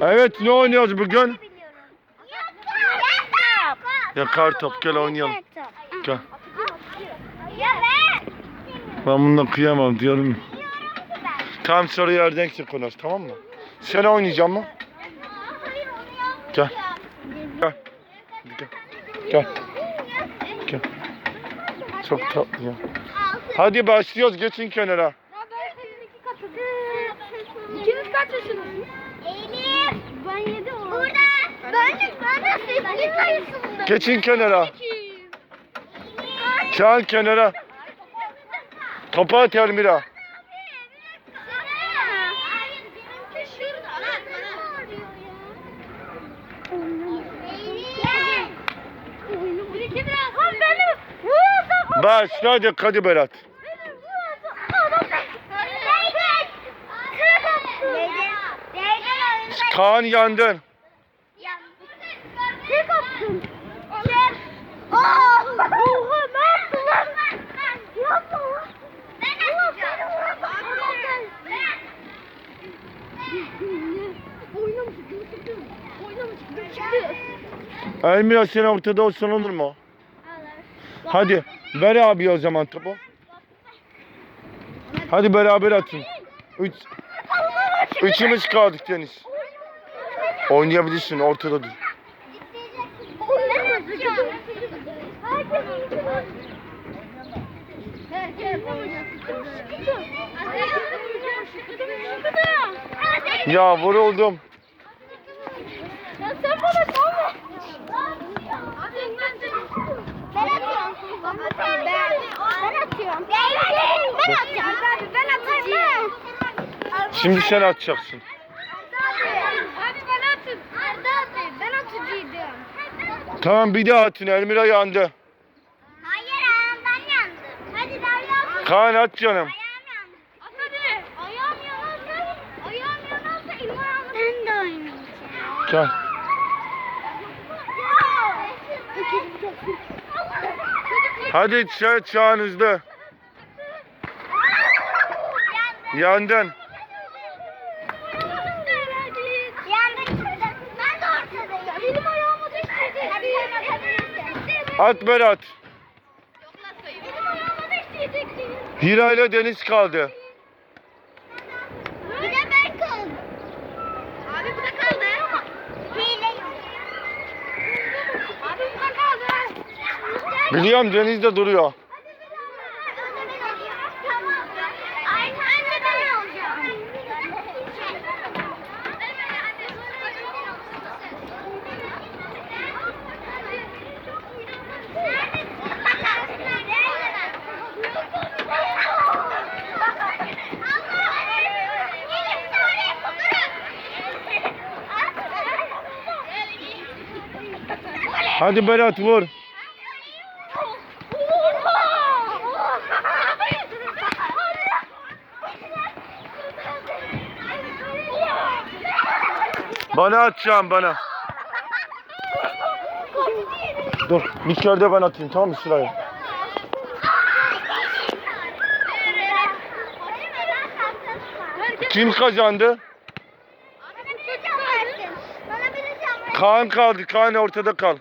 Evet ne oynuyoruz bugün? Biliyorum. Ya kartop gel oynayalım. Gel. Ben. Bununla kıyamam diyorum. Tam sarı yerden konuş tamam mı? Sen oynayacağım mı? Gel. Gel. Gel. Gel. Gel. Çok tatlı ya. Hadi başlıyoruz geçin kenara. İkiniz kaç yaşındasınız? Ben de, ben de sekiz sayısında. Geçin kenara. Çal kenara. Topa at Elmira. Başla hadi hadi Berat. Kaan yandın. Tek attım. Oha ne yaptın lan? Yapma lan. Ben atacağım. Oyuna mı çıktı? Çıktı. Oyuna mı çıktı? Çıktı. Elmira sen ortada olsan olur mu? Hadi ver abi o zaman topu. Hadi beraber atın. Üç, üçümüz kaldık Deniz. Oynayabilirsin ortada dur. Ya vuruldum. Ya sen bana kalma. Ben atıyorum. Ben, ben atıyorum. Ben atacağım. Ben atacağım. Şimdi sen atacaksın. Abi ben atın. Arda abi ben atıcıydım. Tamam bir daha atın Elmira yandı. Hayır ayağım ben yandım. Hadi Derya. Kaan at canım. Ayağım yandı. At hadi. Ayağım yanarsa, ayağım yanarsa elim ayağım. Ben de oynayacağım. Gel. Hadi ça çağınızda. Yandın. At Berat. Hira ile Deniz kaldı. Bir de ben kaldım. Abi bu da kaldı. Hile yok. Abi bu da kaldı. Biliyorum Deniz de duruyor. Hadi Berat vur. Bana atacağım bana. Dur bir kere de ben atayım tamam mı sıraya? Kim kazandı? Kaan kaldı. Kaan ortada kal.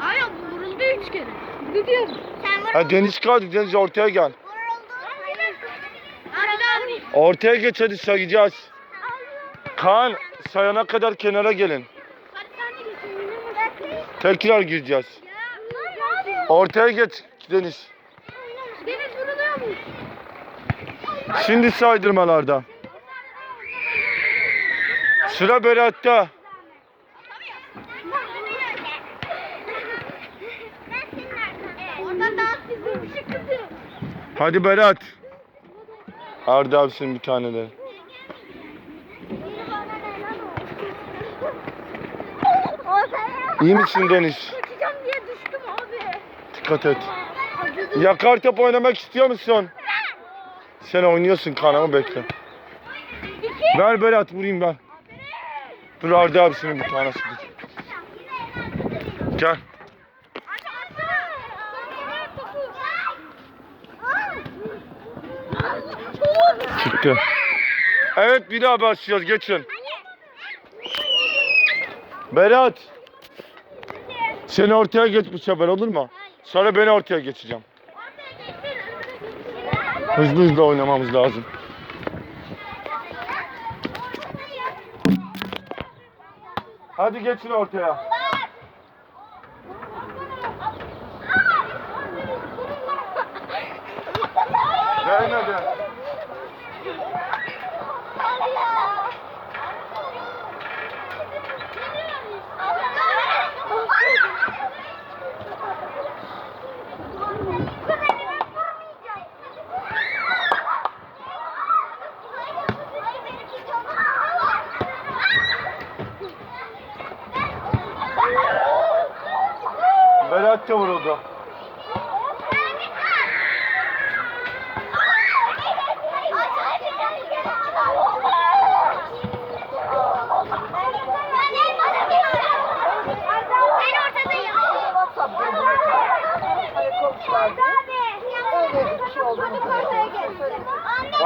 Ay vuruldu üç kere. Sen vuruldun. Ha Deniz kaldı. Deniz ortaya gel. Ortaya geç hadi sayacağız. Kaan sayana kadar kenara gelin. Tekrar gireceğiz. Ortaya geç Deniz. Şimdi saydırmalarda. Sıra Berat'ta. Hadi Berat. Arda abisin bir tane de. İyi misin Deniz? Kaçacağım diye düştüm abi. Dikkat et. Yakar top oynamak istiyor musun? Sen oynuyorsun kanamı bekle. Ver Berat vurayım ben. Dur Arda abisinin bir tanesi. Gel. Çıktı. Evet bir daha başlıyoruz geçin. Berat seni ortaya geç bu sefer olur mu? Sonra beni ortaya geçeceğim. Hızlı hızlı oynamamız lazım. Hadi geçin ortaya. Değmedi. Berat da vuruldu.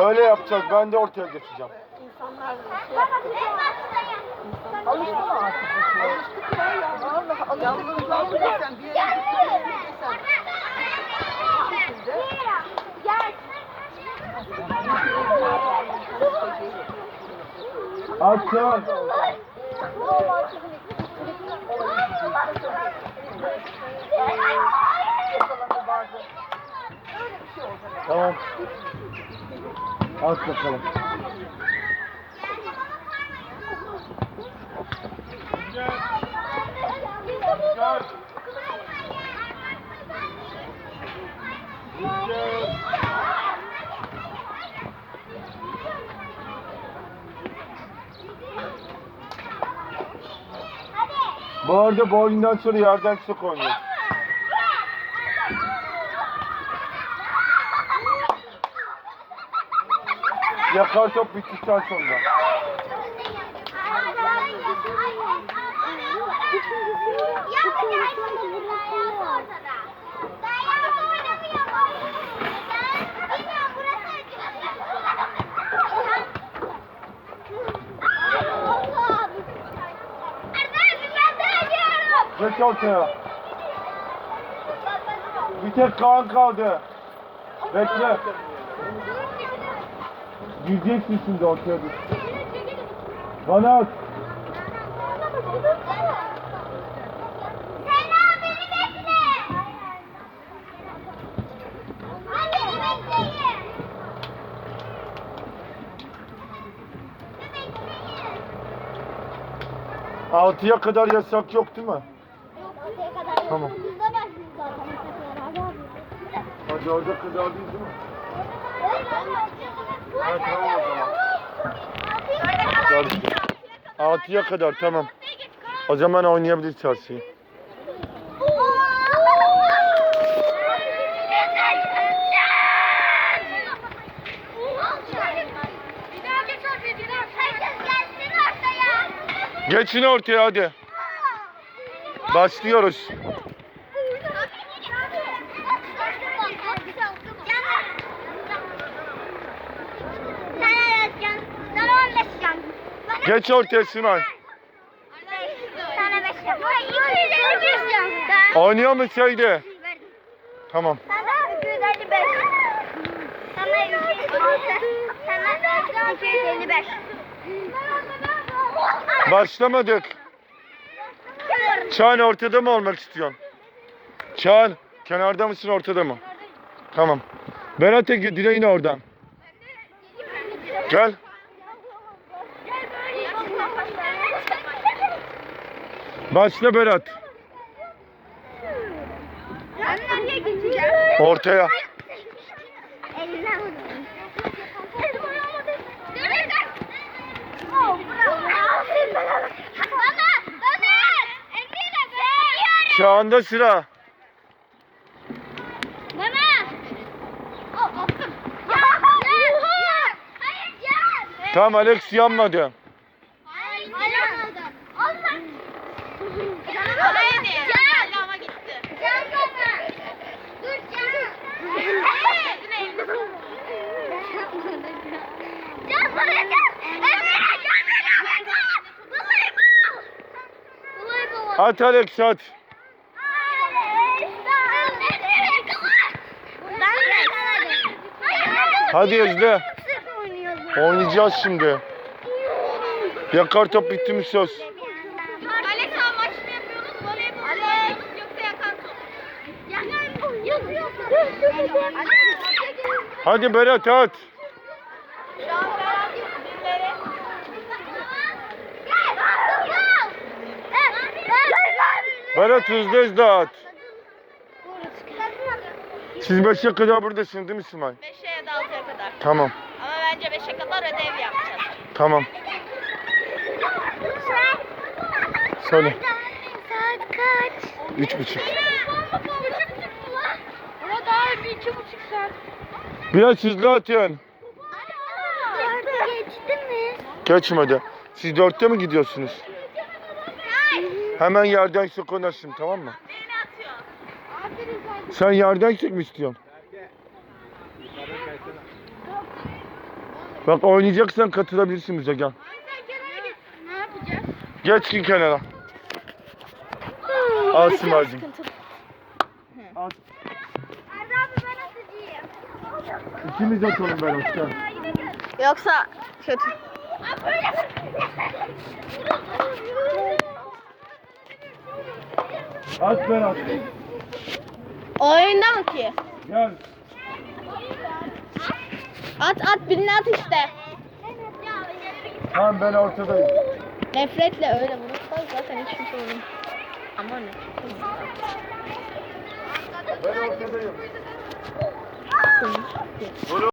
Öyle yapacağız. Ben de ortaya geçeceğim. Alıştı mı artık bu şeye? Vallahi alıştı. Alıştıysan bir yere gitsen. Açın. Tamam. Aç bakalım. Bu arada oyundan sonra yerden çok oynuyor. Yakar top bittikten sonra. Geç ortaya. Bir tek Kaan kaldı. Bekle. Gireceksin şimdi ortaya. Bana at. Altıya kadar yasak yok değil mi? Tamam. Hadi orada kadar değil değil mi? Evet, tamam o zaman. Gördüm. Altıya kadar tamam. O zaman oynayabiliriz çarşıyı. Geçin ortaya hadi. Başlıyoruz. Geç ortaya Sunay. Sana beş yap. Oynuyor mu şeydi? Tamam. Sana 255. Sana 256. Sana 255. Başlamadık. Çağan ortada mı olmak istiyorsun? Çağan kenarda mısın ortada mı? Tamam. Berat Ege direğin oradan. Gel. Başla Berat. Ben nereye geçeceğim? Ortaya. Eline vurdum. Elim ayağıma değdi. Dur dur dur. Oh bravo. Aferin bana. Baba baba. Eline be. Çağan'da sıra. Tamam Alex yanmadı. At Alex at. Hadi Özde. Oynayacağız şimdi. Yakar top bitti mi söz? Kale saha maçını yapıyoruz. Voleybol yapıyoruz. Yoksa yakar top. Yakar top. Hadi Berat at. Şu an ben... Berat hızlı hızlı at. Siz 5'e kadar buradasınız değil mi Simay? 5'e ya da 6'ya kadar. Tamam. Ama bence 5'e kadar ödev yapacağız. Tamam. Söyle. Saat kaç? Üç buçuk. Ama daha bir iki buçuk saat. Biraz hızlı atın. Dörtte geçti mi? Geçmedi. Siz dörtte mi gidiyorsunuz? Hemen yerden sok oynasın tamam mı? Sen. Yerden sok mu istiyorsun? Bak oynayacaksan katılabilirsin bize gel. Sen kenara git. Ne yapacağız? Geç ki kenara. Al ben atacağım. İkimiz atalım Berat gel. Yoksa kötü. At Berat. Oyunda mı ki? Gel. At at birini at işte. Tamam ben ortadayım. Nefretle öyle vurursan zaten hiçbir şey olmaz. Ama ne? Ben ortadayım.